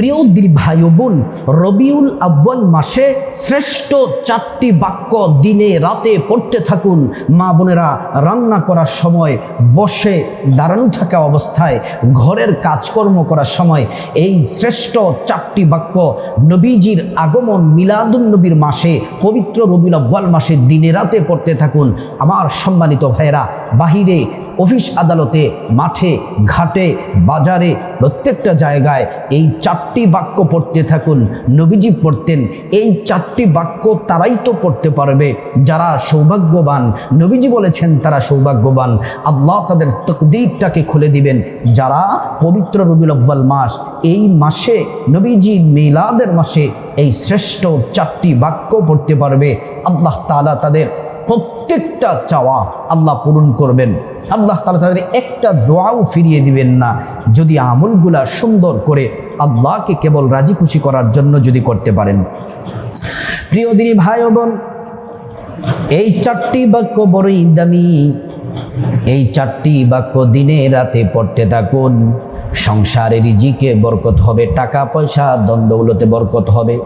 প্রিয় ভাই বোন রবিউল আব্বাল মাসে শ্রেষ্ঠ চারটি বাক্য দিনে রাতে পড়তে থাকুন। মা বোনেরা, রান্না করার সময় বসে দাঁড়ানো থাকা অবস্থায়, ঘরের কাজকর্ম করার সময় এই শ্রেষ্ঠ চারটি বাক্য নবীজির আগমন মিলাদুন নবীর মাসে, পবিত্র রবিউল আব্বাল মাসে দিনে রাতে পড়তে থাকুন। আমার সম্মানিত ভাইয়েরা, বাহিরে অফিস আদালতে, মাঠে, ঘাটে, বাজারে, প্রত্যেকটা জায়গায় এই চারটি বাক্য পড়তে থাকুন। নবীজি পড়তেন, এই চারটি বাক্য তারাই তো পড়তে পারবে। যারা সৌভাগ্যবান, নবীজি বলেছেন তারা সৌভাগ্যবান। আল্লাহ তাদের তকদিরটাকে খুলে দিবেন। যারা পবিত্র রবিউল আব্বাল মাস, এই মাসে, নবীজি মিলাদের মাসে এই শ্রেষ্ঠ চারটি বাক্য পড়তে পারবে। আল্লাহ তালা তাদের প্রত্যেকটা চাওয়া আল্লাহ পূরণ করবেন। আল্লাহ তালা তাদের একটা দোয়াও ফিরিয়ে দিবেন না। যদি আমলগুলা সুন্দর করে আল্লাহকে কেবল রাজি খুশি করার জন্য যদি করতে পারেন। প্রিয় দিনী ভাই বোন এই চারটি বাক্য বড়ই দামি। এই চারটি বাক্য দিনে রাতে পড়তে থাকুন। সংসারে রিজিকে বরকত হবে, টাকা, পয়সা, দ্বন্দ্বগুলোতে বরকত হবে।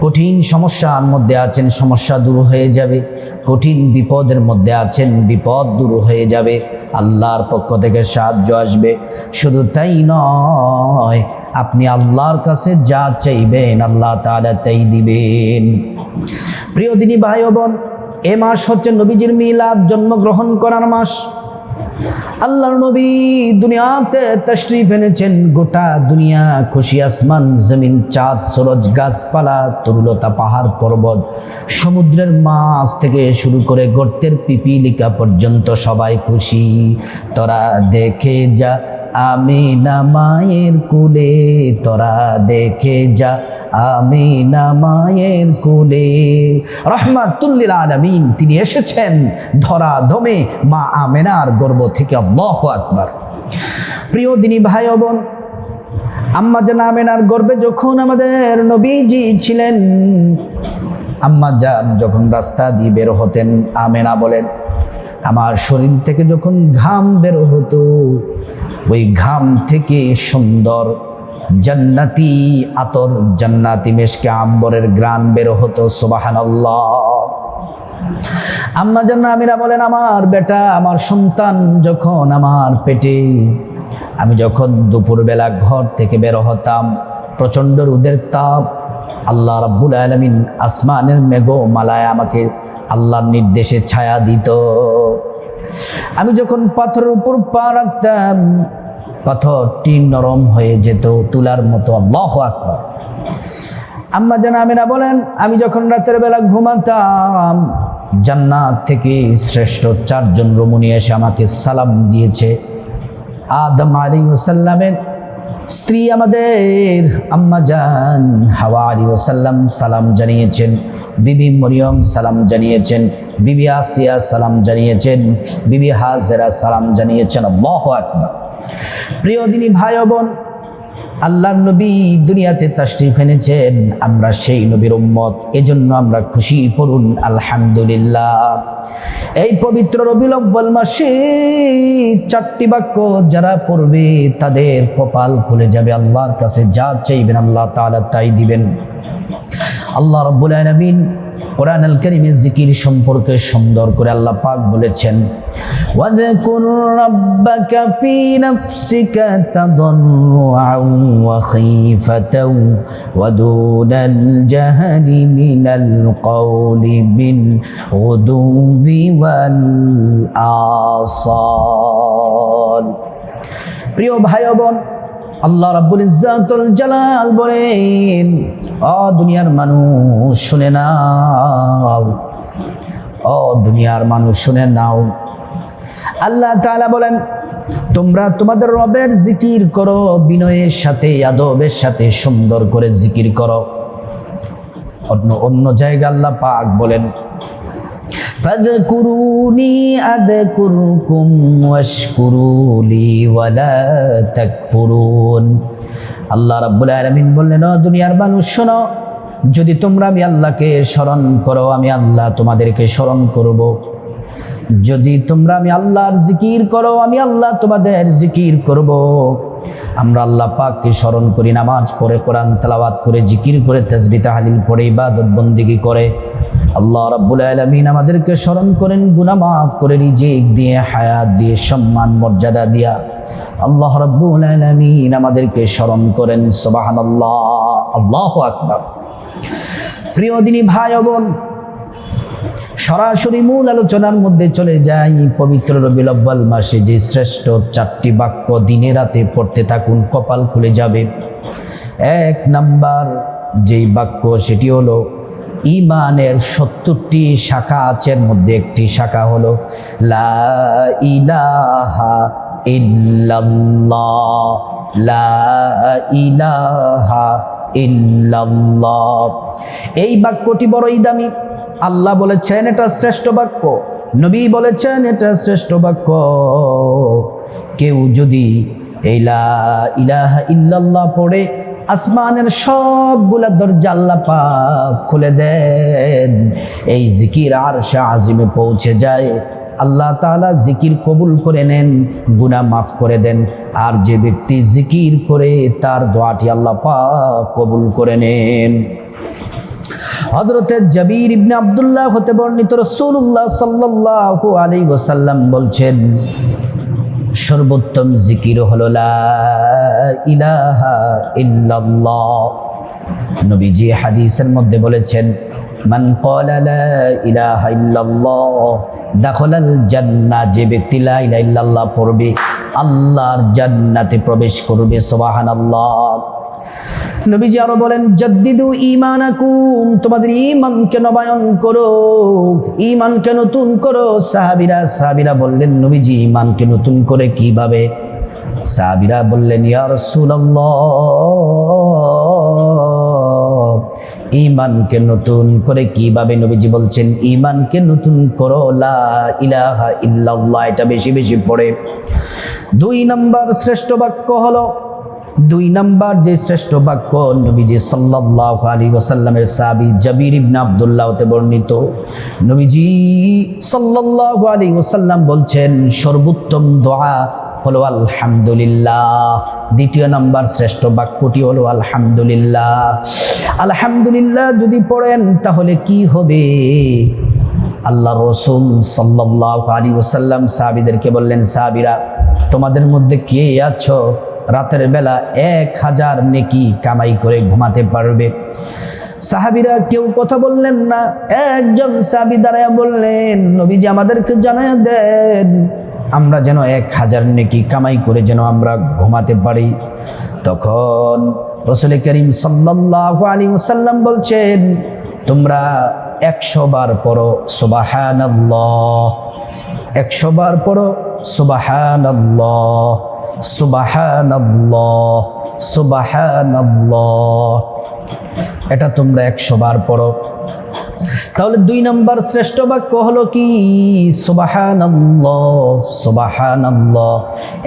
কঠিন সমস্যার মধ্যে আছেন, সমস্যা দূর হয়ে যাবে। কঠিন বিপদের মধ্যে আছেন, বিপদ দূর হয়ে যাবে। আল্লাহর পক্ষ থেকে সাহায্য আসবে। শুধু তাই নয়, আপনি আল্লাহর কাছে যা চাইবেন, আল্লাহ তাআলা তাই দিবেন। প্রিয় দিনী ভাই বোন, এ মাস হচ্ছে নবীজির মিলাদ, জন্মগ্রহণ করার মাস। আল্লাহর নবী দুনিয়াতে তশরিফ এনেছেন, গোটা দুনিয়া খুশি আসমান, জমিন, চাঁদ, সরজ, গাছপালা, তরুলতা, পাহাড়, পর্বত, সমুদ্রের মাছ থেকে শুরু করে গর্তের পিপিলিকা পর্যন্ত সবাই খুশি। তোরা দেখে যা, আমি না মায়ের কুলে, তোরা দেখে যা আমি না মায়ের কুলে। রহমাতুল্লিল আলমিন, তিনি এসেছেন ধরা ধমে মা আমেনার গর্ব থেকে আল্লাহ আকবার। প্রিয় দিনী ভাই বোন, আম্মা জান আমেনার গর্বে যখন আমাদের নবীজি ছিলেন, আম্মা যান যখন রাস্তা দিয়ে বের হতেন, আমেনা বলেন, আমার শরীর থেকে যখন ঘাম বের হতো, ওই ঘাম থেকে সুন্দর জান্নাতি আতর, জান্নাতি মেশকে আম্বরের গ্রাম বের হতো সুবাহান আম্মা জান্না আমিরা বলেন, আমার বেটা, আমার সন্তান যখন আমার পেটে, আমি যখন দুপুরবেলা ঘর থেকে বের হতাম, প্রচণ্ড রোদের তাপ, আল্লাহ রাব্বুল আলমিন আসমানের মেঘ মালায় আমাকে আল্লাহর নির্দেশে ছায়া দিত। আমি যখন পাথরের উপর পা রাখতাম পাথরটি নরম হয়ে যেত তুলার মতো। আল্লাহ আকবার। আম্মা জান আমিনা বলেন, আমি যখন রাতের বেলা ঘুমাতাম, জান্নাত থেকে শ্রেষ্ঠ চারজন রমণী এসে আমাকে সালাম দিয়েছে। আদম আলী ওসাল্লামের স্ত্রী আমাদের, আম্মা জান হাওয়া আলী ওসাল্লাম সালাম জানিয়েছেন, বিবি মরিয়ম সালাম জানিয়েছেন, বিবি আসিয়া সালাম জানিয়েছেন, বিবি হাজেরা সালাম জানিয়েছেন। আল্লাহ আকবার। প্রিয় দিনী ভাই বোন আল্লাহর নবী দুনিয়াতে তাশরিফ এনেছেন। আমরা সেই নবীর উম্মত। এজন্য আমরা খুশি পড়ুন, আলহামদুলিল্লাহ। এই পবিত্র রবিউল আউ্বাল মাসে চারটি বাক্য যারা পড়বে তাদের কপাল খুলে যাবে। আল্লাহর কাছে যা চাইবেন আল্লাহ তাআলা তাই দিবেন। আল্লাহ রব্বুল আলামিন কোরআন আল কারীমের জিকির সম্পর্কে সুন্দর করে আল্লাহ পাক বলেছেন, ওয়াযকুর রাব্বাকা ফি নাফসিকা তাদাররুআন ওয়া খীফাতাও ওয়া দুনাল জাহরি মিনাল কওলি বিল গুদুবি ওয়াল আসাল প্রিয় ভাই ও বোন, আল্লাহ রাব্বুল ইজ্জাতুল জালাল বলেন, ও দুনিয়ার মানুষ, শুনে নাও। ও দুনিয়ার মানুষ, শুনে নাও। আল্লাহ তাআলা বলেন তোমরা তোমাদের রবের জিকির করো বিনয়ের সাথে আদবের সাথে সুন্দর করে জিকির করো অন্য অন্য জায়গা আল্লাহ পাক বলেন فاذكروني أذكركم واشكروا لي ولا تكفرون আল্লাহ রাব্বুল আলামিন বললেন ও দুনিয়ার মানুষ শোনো যদি তোমরা আমি আল্লাহকে স্মরণ করো আমি আল্লাহ তোমাদেরকে স্মরণ করব যদি তোমরা আমি আল্লাহর জিকির করো, আমি আল্লাহ তোমাদের জিকির করব। আমরা আল্লাহ পাককে স্মরণ করি, নামাজ পড়ে, কোরআন তেলাওয়াত করে, জিকির করে তেসবি তাহালিল পড়ে, ইবাদত বন্দিগি করে। আল্লাহ রাব্বুল আলামিন আমাদেরকে স্মরণ করেন, গুনাহ মাফ করে, রিজিক দিয়ে, হায়াত দিয়ে, সম্মান, মর্যাদা দিয়া। আল্লাহ রাব্বুল আলামিন আমাদেরকে স্মরণ করেন, সুবহানাল্লাহ, আল্লাহু আকবার। প্রিয় দিনী ভাই বোন সরাসরি মূল আলোচনার মধ্যে চলে যাই। পবিত্র রবিউল আব্বাল মাসে যে শ্রেষ্ঠ চারটি বাক্য দিনে রাতে পড়তে থাকুন, কপাল খুলে যাবে। এক নাম্বার যেই বাক্য, সেটি হলো, ইমানের সত্তরটি শাখা আছে মধ্যে একটি শাখা হলো, লা ইলাহা ইল্লাল্লাহ। লা ইলাহা ইল্লাল্লাহ। এই বাক্যটি বড়ই দামি। আল্লাহ বলেছেন এটা শ্রেষ্ঠ বাক্য, নবী বলেছেন এটা শ্রেষ্ঠ বাক্য। কেউ যদি ইল্লাল্লাহ পড়ে, আসমানের সবগুলা দরজা আল্লাহ পাক খুলে দেন, এই জিকির আর আজিমে পৌঁছে যায়। আল্লাহ তাআলা জিকির কবুল করে নেন, গুনাহ মাফ করে দেন। আর যে ব্যক্তি জিকির করে, তার দোয়াটি আল্লাহ পাক কবুল করে নেন। হজরতে জাবির ইবনে আবদুল্লাহ হতে বর্ণিত রসুল্লাহ সাল্লাল্লাহু আলাইহি ওয়াসাল্লাম বলছেন, সর্বোত্তম জিকির হলো নবীজি হাদিসের মধ্যে বলেছেন, মান ক্বালা লা ইলাহা ইল্লাল্লাহ, দাখলাল জান্নাহ যে ব্যক্তি লা ইলাহা পড়বে, আল্লাহর জান্নাতে প্রবেশ করবে, সুবহানাল্লাহ। নবীজি আরও বলেন, জদ্দিদু ইমানাকুম তোমাদের ইমানকে নবায়ন করো ইমানকে নতুন করো। সাহাবিরা সাহাবিরা বললেন, নবীজি ইমানকে নতুন করে কীভাবে? সাহাবিরা বললেন, ইয়া রাসূলুল্লাহ ইমানকে নতুন করে কীভাবে? নবীজি বলছেন ইমানকে নতুন করো, লা ইলাহা ইল্লাল্লাহ। এটা বেশি বেশি পড়ে। দুই নাম্বার শ্রেষ্ঠ বাক্য হলো দুই নাম্বার যে শ্রেষ্ঠ বাক্য নবীজি সাল্লাল্লাহু আলাইহি ওয়াসাল্লামের সাহাবী জাবির ইবনে আব্দুল্লাহ হতে বর্ণিত। নবীজি সাল্লাল্লাহু আলাইহি ওয়াসাল্লাম বলছেন, সর্বোত্তম দোয়া হলো আলহামদুলিল্লাহ। দ্বিতীয় নাম্বার শ্রেষ্ঠ বাক্যটি হলো আলহামদুলিল্লাহ। আলহামদুলিল্লাহ যদি পড়েন তাহলে কি হবে? আল্লাহ রসুল সাল্লাল্লাহু আলাইহি ওসাল্লাম সাহাবীদেরকে বললেন, সাহাবীরা, তোমাদের মধ্যে কে আছো? রাতের বেলা এক হাজার নেকি কামাই করে ঘুমাতে পারবে। সাহাবিরা কেউ কথা বললেন না। একজন সাহাবি দাঁড়ায় বললেন, নবীজি আমাদেরকে জানায় দেন, আমরা যেন এক হাজার নেকি কামাই করে যেন আমরা ঘুমাতে পারি। তখন রসুল করিম সাল্লাল্লাহু আলাইহি ওয়াসাল্লাম বলছেন, তোমরা একশো বার পড়ো, সুবাহানাল্লাহ। একশো বার পড়ো, সুবাহানাল্লাহ। এটা তোমরা একশো বার পড়ো। তাহলে দুই নম্বর শ্রেষ্ঠ বাক্য হলো কি? সুবাহানাল্লাহ সুবাহানাল্লাহ।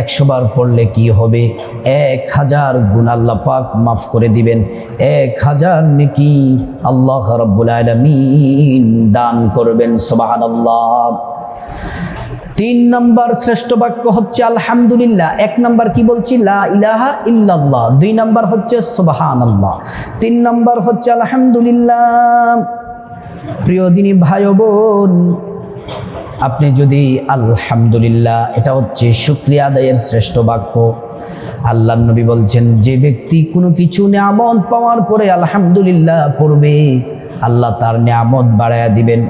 একশো বার পড়লে কি হবে? এক হাজার গুণ আল্লাহ পাক মাফ করে দিবেন। এক হাজার নাকি আল্লাহ রব্বুল আলমিন দান করবেন, সুবাহানাল্লাহ। তিন নম্বর শ্রেষ্ঠ বাক্য হচ্ছে আলহামদুলিল্লাহ। এক নম্বর কি বলছি? লা ইলাহা ইল্লাল্লাহ। দুই নম্বর হচ্ছে সুবহানাল্লাহ। তিন নম্বর হচ্ছে আলহামদুলিল্লাহ। প্রিয় দিনী ভাই বোন আপনি যদি আলহামদুলিল্লাহ, এটা হচ্ছে শুক্রিয়া আদায়ের শ্রেষ্ঠ বাক্য। আল্লাহ নবী বলছেন, যে ব্যক্তি কোনো কিছু নিয়ামত পাওয়ার পরে আলহামদুলিল্লাহ পড়বে আল্লাহ তার নিয়ামত বাড়ায়া দিবেন।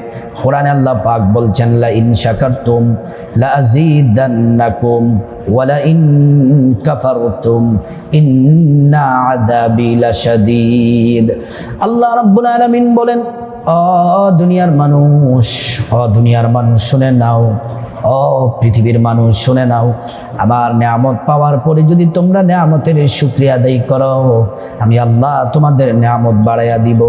কোরআনে আল্লাহ পাক বলছেন লা ইন শাকারতুম লা আযীদান্নাকুম ওয়া লা ইন কাফারতুম ইন্না আযাবি লাশাদীদ। আল্লাহ রাব্বুল আলামিন বলেন, অ দুনিয়ার মানুষ, অ দুনিয়ার মানুষ, শুনে নাও। ও পৃথিবীর মানুষ, শুনে নাও। আমার নিয়ামত পাওয়ার পরে যদি তোমরা নিয়ামতের শুক্রিয়া আদায় করো, আমি আল্লাহ তোমাদের নিয়ামত বাড়াইয়া দিব।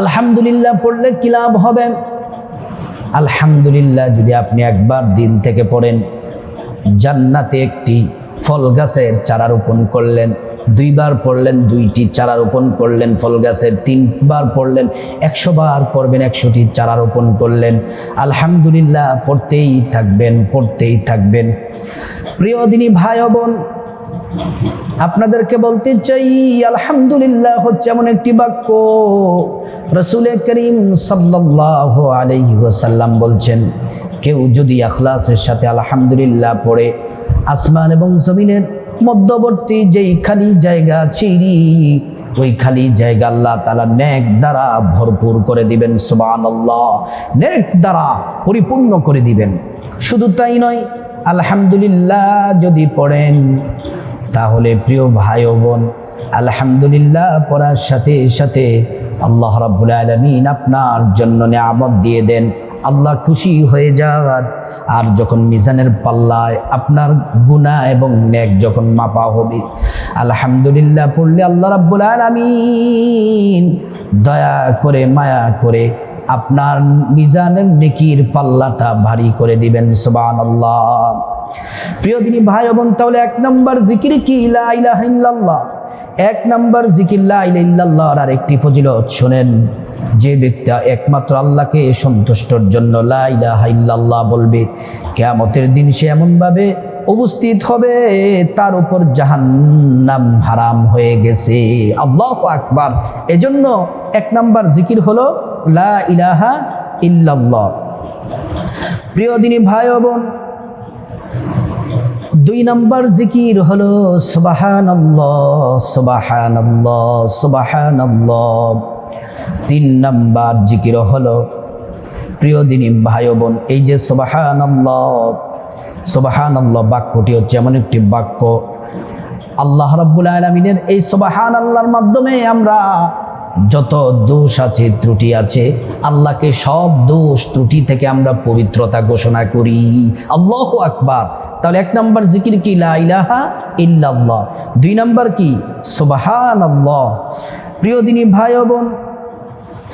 আলহামদুলিল্লাহ পড়লে কি লাভ হবে? আলহামদুলিল্লাহ, যদি আপনি একবার দিল থেকে পড়েন, জান্নাতে একটি ফল গাছের চারা রোপণ করলেন, দুইবার পড়লেন, দুইটি চারা রোপণ করলেন, ফল গাছের তিনবার পড়লেন একশো বার পড়বেন, একশোটি চারা রোপণ করলেন, আলহামদুলিল্লাহ পড়তেই থাকবেন পড়তেই থাকবেন। প্রিয় দিনী ভাই বোন আপনাদেরকে বলতে চাই, আলহামদুলিল্লাহ হচ্ছে এমন একটি বাক্য। রসুল করিম সাল্লাহ আলাইহি বলছেন, কেউ যদি আখলাসের সাথে আলহামদুলিল্লাহ পড়ে, আসমান এবং জমিনের মধ্যবর্তী যেই খালি জায়গা চিরি ওই খালি জায়গা আল্লাহ তালা নেক দ্বারা ভরপুর করে দিবেন সুবান আল্লাহ নেক দ্বারা পরিপূর্ণ করে দিবেন। শুধু তাই নয়, আলহামদুলিল্লাহ যদি পড়েন তাহলে প্রিয় ভাই ও বোন, আলহামদুলিল্লাহ পড়ার সাথে সাথে আল্লাহ রাব্বুল আলমিন আপনার জন্য নিয়ামত দিয়ে দেন। আল্লাহ খুশি হয়ে যান। আর যখন মিজানের পাল্লায় আপনার গুনাহ এবং নেক যখন মাপা হবে, আলহামদুলিল্লাহ পড়লে আল্লাহ রাব্বুল আলামিন দয়া করে, মায়া করে আপনার মিজানের নেকির পাল্লাটা ভারী করে দিবেন, সুবহানাল্লাহ। প্রিয় দিনী ভাই বোন, তাহলে এক নম্বর জিকির কি? লা ইল্লাল্লাহ। এক নম্বর জিকির আর একটি ফজিলত, শোনেন। যে ব্যক্তি একমাত্র আল্লাহকে সন্তুষ্টর জন্য লা বলবে, কিয়ামতের দিন সে এমনভাবে উপস্থিত হবে, তার উপর জাহান্নাম হারাম হয়ে গেছে। আল্লাহ আকবার। এজন্য এক নম্বর জিকির হলো লা ইলাহা ইল্লাল্লাহ। প্রিয় দিনী ভাই বোন দুই নম্বর জিকির হলো সুবাহান সুবাহান সুবাহান তিন নম্বর জিকির হলো, প্রিয় দিনী ভাই বোন এই যে সুবাহান সুবাহান বাক্যটি হচ্ছে এমন একটি বাক্য। আল্লাহ রব্বুল আলমিনের এই সুবাহান আল্লাহর মাধ্যমে আমরা যত দোষ আছে, ত্রুটি আছে, আল্লাহকে সব দোষ ত্রুটি থেকে আমরা পবিত্রতা ঘোষণা করি। আল্লাহ আকবার। তাহলে এক নম্বর জিকির কি? লা ইলাহা ইল্লাল্লাহ। দুই নম্বর কি? সুবাহান আল্লাহ প্রিয় দিনী ভাই বোন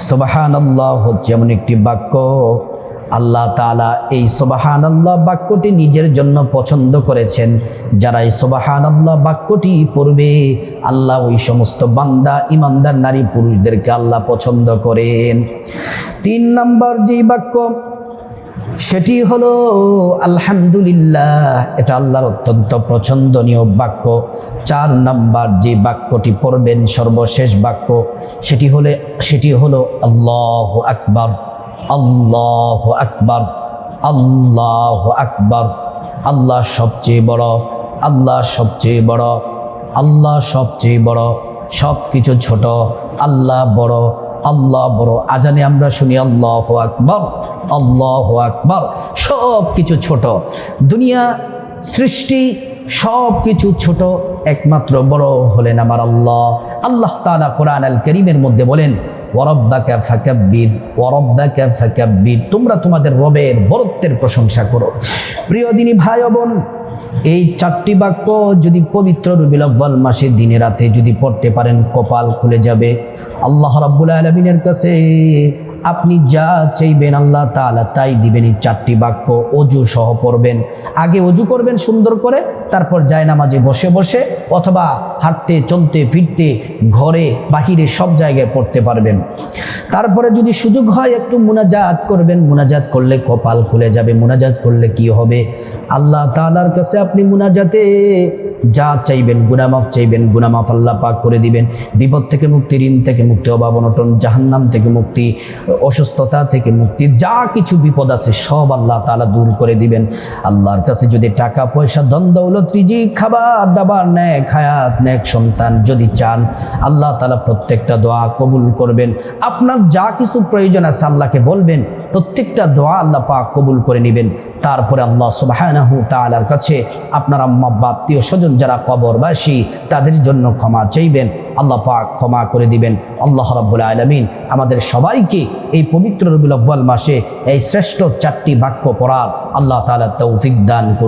সুবাহান আল্লাহ হচ্ছে এমন একটি বাক্য। আল্লাহ তালা এই সোবাহান আল্লাহ বাক্যটি নিজের জন্য পছন্দ করেছেন। যারা এই সোবাহান আল্লাহ বাক্যটি পড়বে, আল্লাহ ওই সমস্ত বান্দা, ইমানদার নারী পুরুষদেরকে আল্লাহ পছন্দ করেন। তিন নম্বর যেই বাক্য সেটি হলো, আলহামদুলিল্লাহ, এটা আল্লাহর অত্যন্ত পছন্দনীয় বাক্য। চার নাম্বার যে বাক্যটি পড়বেন, সর্বশেষ বাক্য, সেটি হলে, সেটি হলো, আল্লাহ আকবার, আল্লাহ আকবর আল্লাহ আকবর। আল্লাহ সবচেয়ে বড়, আল্লাহ সবচেয়ে বড়, আল্লাহ সবচেয়ে বড় সব কিছু ছোট, আল্লাহ বড় আল্লাহ বড়। আজানে আমরা শুনি, আল্লাহ আকবর। আল্লাহ আকবর সব কিছু ছোট। দুনিয়া সৃষ্টি সব কিছু ছোট, একমাত্র বড় হলেন আমার আল্লাহ। আল্লাহ তালা কোরআন আল করিমের মধ্যে বলেন ওরব্বাকা ফাকাব্বির ওরব্বাকা ফাকাব্বির। তোমরা তোমাদের রবের বরত্বের প্রশংসা করো। প্রিয় দিনী ভাই বোন, এই চারটি বাক্য যদি পবিত্র রবিল আব্বাল মাসে দিনে রাতে যদি পড়তে পারেন, কপাল খুলে যাবে। আল্লাহ রাব্বুল আলমিনের কাছে আপনি যা চাইবেন আল্লাহ তাই দিবেন। এই চারটি বাক্য অজু সহ পড়বেন। আগে অজু করবেন সুন্দর করে তারপর যায় নামাজে বসে বসে অথবা হাঁটতে, চলতে, ফিরতে, ঘরে, বাহিরে সব জায়গায় পড়তে পারবেন। তারপরে যদি সুযোগ হয় একটু মুনাজাত করবেন। মুনাজাত করলে কপাল খুলে যাবে। মুনাজাত করলে কি হবে? আল্লাহ তালার কাছে আপনি মুনাজাতে যা চাইবেন গুনামাফ চাইবেন গুনামাফ আল্লাহ পাক করে দিবেন। বিপদ থেকে মুক্তি, ঋণ থেকে মুক্তি, অভাব অনটন, জাহান্নাম থেকে মুক্তি, অসুস্থতা থেকে মুক্তি, যা কিছু বিপদ আছে সব আল্লাহ তাআলা দূর করে দিবেন। আল্লাহর কাছে যদি টাকা, পয়সা দৌলত রিজি খাবার, দাবার নেক হায়াত নেক সন্তান যদি চান, আল্লাহ তাআলা প্রত্যেকটা দোয়া কবুল করবেন। আপনার যা কিছু প্রয়োজন আছে আল্লাহকে বলবেন, প্রত্যেকটা দোয়া আল্লাহ পাক কবুল করে নেবেন। তারপরে আল্লাহ সুবাহানাহু তাআলার কাছে আপনার আম্মা বা আত্মীয় স্বজন যারা কবরবাসী, তাদের জন্য ক্ষমা চাইবেন, আল্লাহ পাক ক্ষমা করে দিবেন। আল্লাহ রাব্বুল আলমিন আমাদের সবাইকে এই পবিত্র আব্বাল মাসে এই শ্রেষ্ঠ চারটি বাক্য পড়ার আল্লাহ তাআলা তৌফিক দান করুন